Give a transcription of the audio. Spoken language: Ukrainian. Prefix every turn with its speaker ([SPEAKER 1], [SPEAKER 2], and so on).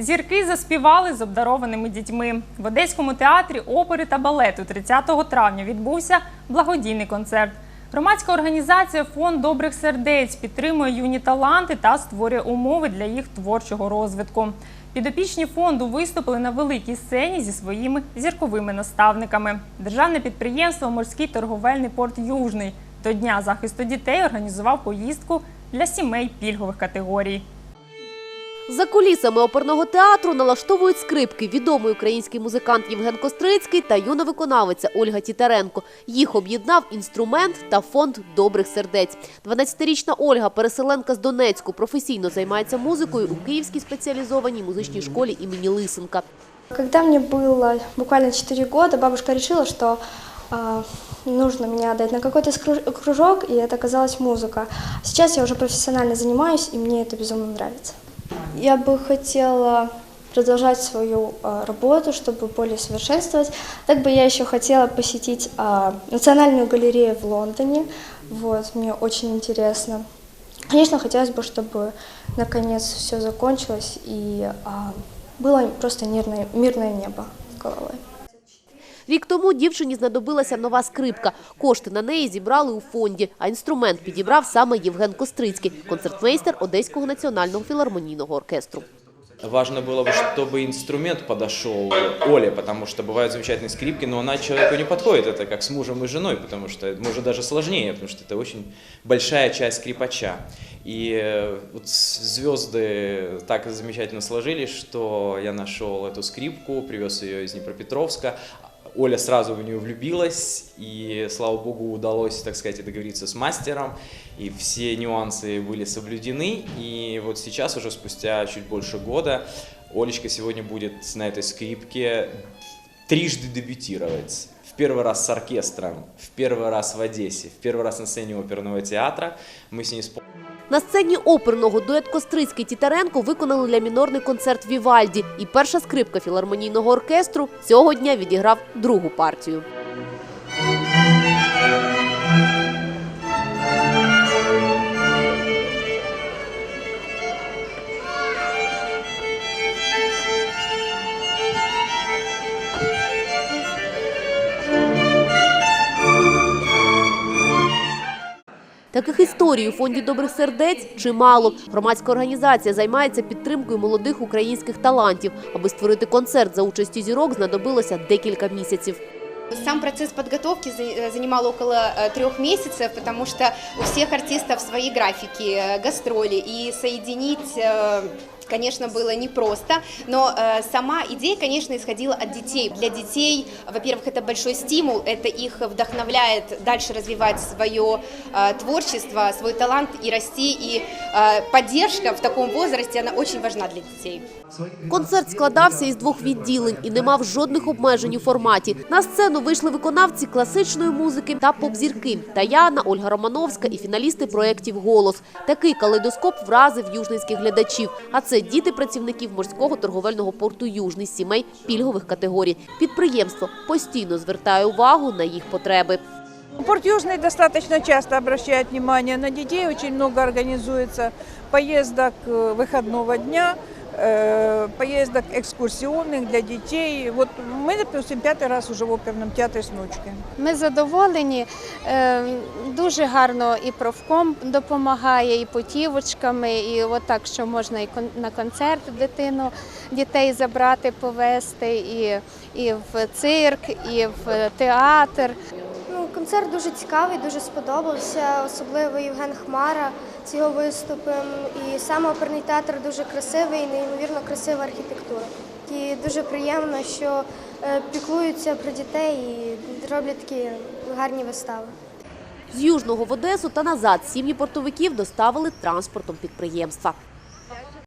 [SPEAKER 1] Зірки заспівали з обдарованими дітьми. В Одеському театрі опери та балету 30 травня відбувся благодійний концерт. Громадська організація Фонд добрих сердець підтримує юні таланти та створює умови для їх творчого розвитку. Підопічні фонду виступили на великій сцені зі своїми зірковими наставниками. Державне підприємство Морський торговельний порт Южний до Дня захисту дітей організував поїздку для сімей пільгових категорій.
[SPEAKER 2] За кулісами оперного театру налаштовують скрипки відомий український музикант Євген Кострицький та юна виконавиця Ольга Тітаренко. Їх об'єднав інструмент та фонд добрих сердець. 12-річна Ольга, переселенка з Донецьку, професійно займається музикою у Київській спеціалізованій музичній школі імені Лисенка.
[SPEAKER 3] Когда мне было буквально 4 года, бабушка решила, что а, нужно меня отдать на какой-то скру- кружок, и это оказалась музыка. Сейчас я уже профессионально занимаюсь, и мне это безумно нравится. Я бы хотела продолжать свою а, работу, чтобы более совершенствовать. Так бы я еще хотела посетить а, Национальную галерею в Лондоне. Вот, мне очень интересно. Конечно, хотелось бы, чтобы наконец все закончилось и а, было просто мирное, мирное небо с головой.
[SPEAKER 2] Рік тому дівчині знадобилася нова скрипка. Кошти на неї зібрали у фонді, а інструмент підібрав саме Євген Кострицький, концертмейстер Одеського національного філармонійного оркестру.
[SPEAKER 4] Важно было бы, чтобы инструмент подошел Оле, потому что бывают замечательные скрипки, но она человеку не подходит. Это как с мужем и женой, потому что может даже сложнее, потому что это очень большая часть скрипача. И э, вот с- звезды так замечательно сложились, что я нашел эту скрипку, привез ее из Днепропетровска. Оля сразу в нее влюбилась, и, слава богу, удалось, так сказать, договориться с мастером, и все нюансы были соблюдены. И вот сейчас, уже спустя чуть больше года, Олечка сегодня будет на этой скрипке трижды дебютировать. В первый раз с оркестром, в первый раз в Одессе, в первый раз на сцене оперного театра. Мы с ней спо-
[SPEAKER 2] На сцені оперного дует Кострицький Тітаренко виконали для мінорний концерт Вівальді. І перша скрипка філармонійного оркестру цього дня відіграв другу партію. Таких історій у фонді добрих сердець чимало. Громадська організація займається підтримкою молодих українських талантів. Аби створити концерт за участі зірок, знадобилося декілька місяців.
[SPEAKER 5] Сам процесс подготовки за- э, занимал около э, трех месяцев, потому что у всех артистов свои графики, э, гастроли, и соединить, э, конечно, было непросто, но э, сама идея, конечно, исходила от детей. Для детей, во-первых, это большой стимул, это их вдохновляет дальше развивать свое э, творчество, свой талант и расти, и э, поддержка в таком возрасте, она очень важна для детей.
[SPEAKER 2] Концерт складався із двох відділень і не мав жодних обмежень у форматі. На сцену вийшли виконавці класичної музики та поп-зірки Таяна, Ольга Романовська і фіналісти проєктів «Голос». Такий калейдоскоп вразив южницьких глядачів. А це діти працівників морського торговельного порту «Южний» з сімей пільгових категорій. Підприємство постійно звертає увагу на їх потреби.
[SPEAKER 6] Порт Южный достаточно часто обращает внимание на детей, очень много организуется поездок э, выходного дня, э, поездок экскурсионных для детей. Вот мы, допустим, пятый раз уже в оперном театре с внучкой.
[SPEAKER 7] Ми задоволені. Е, Дуже гарно і профком допомагає, і путівочками, і отак, що можна і кон- на концерт дитину, дітей забрати, повезти, і, і в цирк, і в театр.
[SPEAKER 3] Концерт дуже цікавий, дуже сподобався, особливо Євген Хмара з його виступом. І сам оперний театр дуже красивий, неймовірно красива архітектура. І дуже приємно, що е, піклуються про дітей і роблять такі гарні вистави.
[SPEAKER 2] З Южного в Одесу та назад сім'ї портовиків доставили транспортом підприємства.